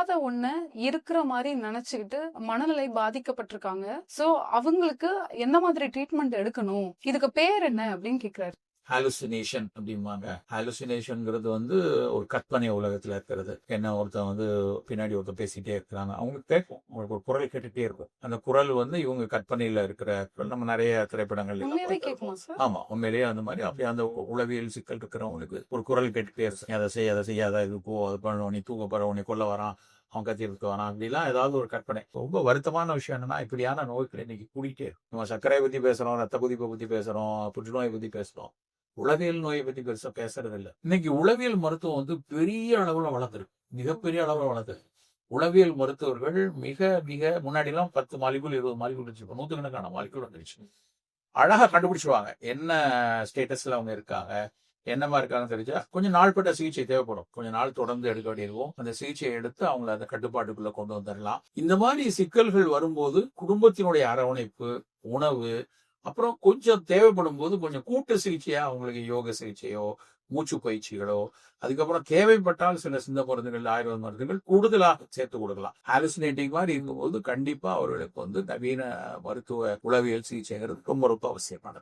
இல்லாத ஒண்ண இருக்கிற மாதிரி நினைச்சுக்கிட்டு மனநிலை பாதிக்கப்பட்டிருக்காங்க. சோ அவங்களுக்கு எந்த மாதிரி ட்ரீட்மெண்ட் எடுக்கணும்? இதுக்கு பேர் என்ன அப்படின்னு கேக்குறாரு. ஹாலுசினேஷன் அப்படிம்பாங்க. ஹாலுசினேஷன்ங்கிறது வந்து ஒரு கற்பனை உலகத்துல இருக்கிறது. என்ன ஒருத்தன் வந்து பின்னாடி ஒருத்தன் பேசிட்டே இருக்கிறாங்க. அவங்களுக்கு கேட்கும். அவங்களுக்கு ஒரு குரல் கேட்டுட்டே இருக்கும். அந்த குரல் வந்து இவங்க கற்பனையில இருக்கிற நம்ம நிறைய திரைப்படங்கள் ஆமா. உண்மையிலேயே அந்த மாதிரி அப்படி அந்த உளவியல் சிக்கல் இருக்கிறவங்களுக்கு ஒரு குரல் கேட்டுட்டே இருக்கும். அதை செய்ய அதை செய்யாத இது போ அது பண்ணுவோம் நீ தூக்க உன்னை கொல்ல வரான் அவன் கத்தி இருக்க வரான். அப்படிலாம் ஏதாவது ஒரு கற்பனை. ரொம்ப வருத்தமான விஷயம் என்னன்னா இப்படியான நோய்கள் இன்னைக்கு கூடிட்டே இருக்கு. நம்ம சர்க்கரை பத்தி பேசுறோம் ரத்த கொதிப்பை பத்தி பேசுறோம் புற்றுநோயை பத்தி பேசுறோம். உளவியல் நோயை பத்தி பெருசா பேசுறது இல்ல இன்னைக்கு உளவியல் மருத்துவம் வந்து பெரிய அளவுல வளர்ந்துருக்கு. மிகப்பெரிய அளவுல வளர்ந்துருக்கு. உளவியல் மருத்துவர்கள் மிக மிக முன்னாடி எல்லாம் பத்து மாலிகுல் இருபது மாலிகுல் இருந்துச்சு. நூத்துக்கணக்கான மாலிகுல் வந்துருச்சு. அழகா கண்டுபிடிச்சிருவாங்க. என்ன ஸ்டேட்டஸ்ல அவங்க இருக்காங்க என்னமா இருக்காங்கன்னு தெரிஞ்சா கொஞ்சம் நாள்பட்ட சிகிச்சை தேவைப்படும். கொஞ்ச நாள் தொடர்ந்து எடுக்க வேண்டியிருக்கும். அந்த சிகிச்சையை எடுத்து அவங்கள அந்த கட்டுப்பாட்டுக்குள்ள கொண்டு வந்துடலாம் இந்த மாதிரி சிக்கல்கள் வரும்போது குடும்பத்தினுடைய அரவணைப்பு உணவு அப்புறம் கொஞ்சம் தேவைப்படும் போது கொஞ்சம் கூட்டு சிகிச்சையா அவங்களுக்கு யோக சிகிச்சையோ மூச்சு பயிற்சிகளோ அதுக்கப்புறம் தேவைப்பட்டால் சில சிந்த மருந்துகள் ஆயுர்வேத மருந்துகள் கூடுதலாக சேர்த்து கொடுக்கலாம். ஹாலுசினேட்டிங் மாதிரி இருக்கும்போது கண்டிப்பா அவர்களுக்கு வந்து நவீன மருத்துவ உளவியல் சிகிச்சைங்கிறது ரொம்ப ரொம்ப அவசியமானது.